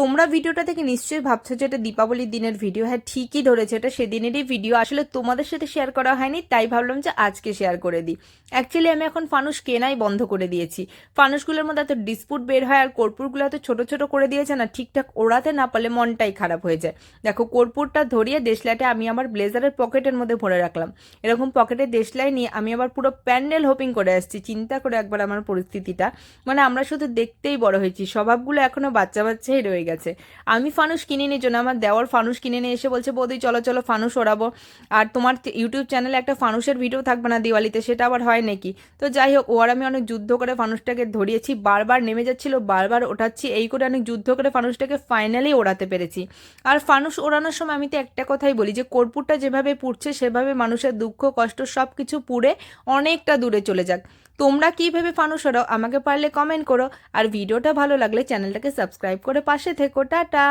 তোমরা ভিডিওটা থেকে নিশ্চয়ই ভাবছ যে এটা দীপাবলির দিনের ভিডিও। হ্যাঁ ঠিকই ধরেছে, এটা সেদিনেরই ভিডিও। আসলে তোমাদের সাথে শেয়ার করা হয়নি, তাই ভাবলাম যে আজকে শেয়ার করে দিই। অ্যাকচুয়ালি আমি এখন ফানুস কেনাই বন্ধ করে দিয়েছি। ফানুসগুলোর মধ্যে এত ডিসপুট বের হয়, আর কর্পূরগুলো এত ছোট ছোট করে দিয়েছে না, ঠিকঠাক ওড়াতে না পারলে মনটাই খারাপ হয়ে যায়। দেখো, কর্পূরটা ধরিয়ে দেশলাইটা আমি আমার ব্লেজারের পকেটের মধ্যে ভরে রাখলাম। এরকম পকেটে দেশলাই নিয়ে আমি আবার পুরো প্যান্ডেল হোপিং করে আসছি। চিন্তা করে একবার আমার পরিস্থিতিটা। মানে আমরা শুধু দেখতেই বড় হয়েছি, স্বভাবগুলো এখনও বাচ্চা বাচ্চাই রয়ে গেছে। আমি ফানুস কিনে নিয়ে জন্য, আমার দেওয়ার ফানুস কিনে নিয়ে এসে বলছে, বৌদি, চলো চলো ফানুস ওড়াবো। আর তোমার ইউটিউব চ্যানেলে একটা ফানুসের ভিডিও থাকবে না দিওয়ালিতে, সেটা আবার হয় নাকি? তো যাই হোক ও আর আমি অনেক যুদ্ধ করে ফানুসটাকে ধরিয়েছি, বারবার নেমে যাচ্ছিল, বারবার ওঠাচ্ছি, এই করে অনেক যুদ্ধ করে ফানুসটাকে ফাইনালি ওড়াতে পেরেছি। আর ফানুস ওড়ানোর সময় আমি তো একটা কথাই বলি যে, কর্পূরটা যেভাবে পুড়ছে, সেভাবে মানুষের দুঃখ, কষ্ট সব কিছু পুড়ে অনেকটা দূরে চলে যাক। তোমরা কীভাবে ফানুস ওড়াও আমাকে পারলে কমেন্ট করো। আর ভিডিওটা ভালো লাগলে চ্যানেলটাকে সাবস্ক্রাইব করে পাশে থেকো। টাটা!